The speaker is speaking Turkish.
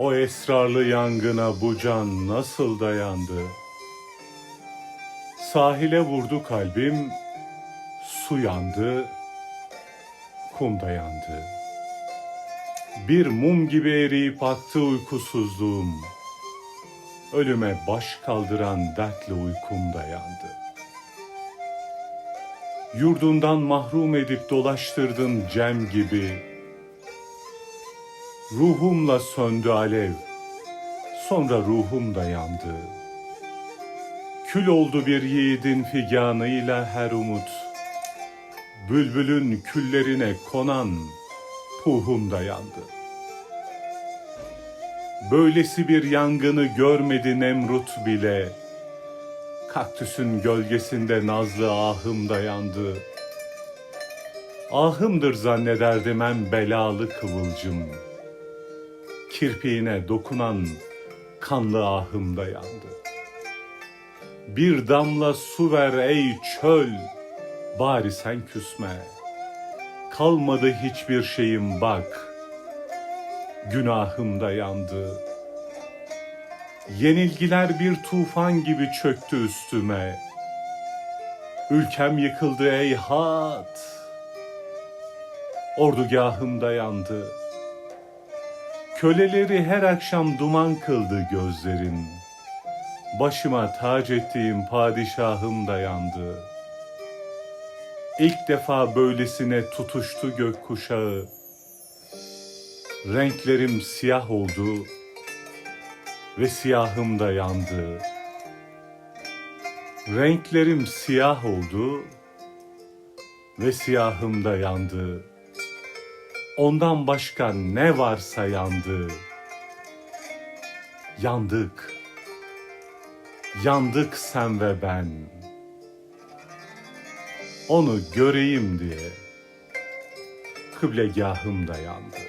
O esrarlı yangına bu can nasıl dayandı? Sahile vurdu kalbim, su yandı, kum da yandı. Bir mum gibi eriyip aktı uykusuzluğum. Ölüme baş kaldıran dertli uykum da yandı. Yurdundan mahrum edip dolaştırdın cem gibi. Ruhumla söndü alev, sonra ruhum da yandı. Kül oldu bir yiğidin figanıyla her umut. Bülbülün küllerine konan puhum da yandı. Böylesi bir yangını görmedi Nemrut bile. Kaktüsün gölgesinde nazlı ahım da yandı. Ahımdır zannederdim en belalı kıvılcım. Kirpiğine dokunan kanlı ahım da yandı. Bir damla su ver ey çöl, bari sen küsme. Kalmadı hiçbir şeyim bak, günahım da yandı. Yenilgiler bir tufan gibi çöktü üstüme. Ülkem yıkıldı ey hat. Ordugahım da yandı. Köleleri her akşam duman kıldı gözlerin. Başıma tac ettiğim padişahım da yandı. İlk defa böylesine tutuştu gökkuşağı. Renklerim siyah oldu ve siyahım da yandı. Renklerim siyah oldu ve siyahım da yandı. Ondan başka ne varsa yandı. Yandık. Yandık sen ve ben. Onu göreyim diye kıblegahım da yandı.